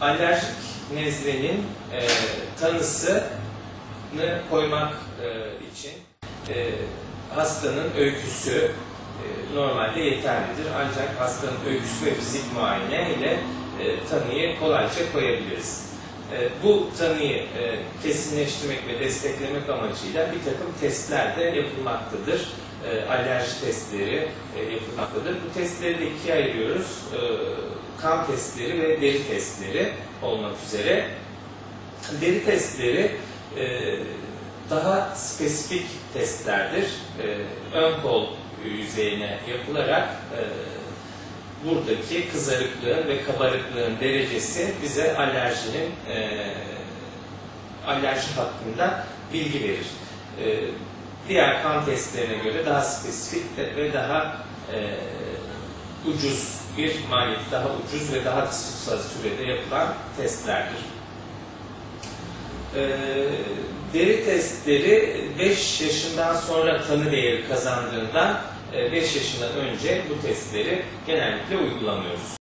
alerjik nezlenin e, tanısını koymak e, için e, hastanın öyküsü e, normalde yeterlidir. Ancak hastanın öyküsü ve fizik muayene ile e, tanıyı kolayca koyabiliriz. E, bu tanıyı e, kesinleştirmek ve desteklemek amacıyla bir takım testler de yapılmaktadır. E, alerji testleri e, yapılmaktadır. Bu testleri de ikiye ayırıyoruz. Kan testleri ve deri testleri olmak üzere. Deri testleri daha spesifik testlerdir. Ön kol yüzeyine yapılarak buradaki kızarıklığın ve kabarıklığın derecesi bize alerjinin e, alerji hakkında bilgi verir. E, diğer kan testlerine göre daha spesifik ve daha e, ucuz bir maliyeti daha ucuz ve daha kısa sürede yapılan testlerdir. E, deri testleri 5 yaşından sonra tanı değeri kazandığından 5 yaşından önce bu testleri genellikle uygulamıyoruz.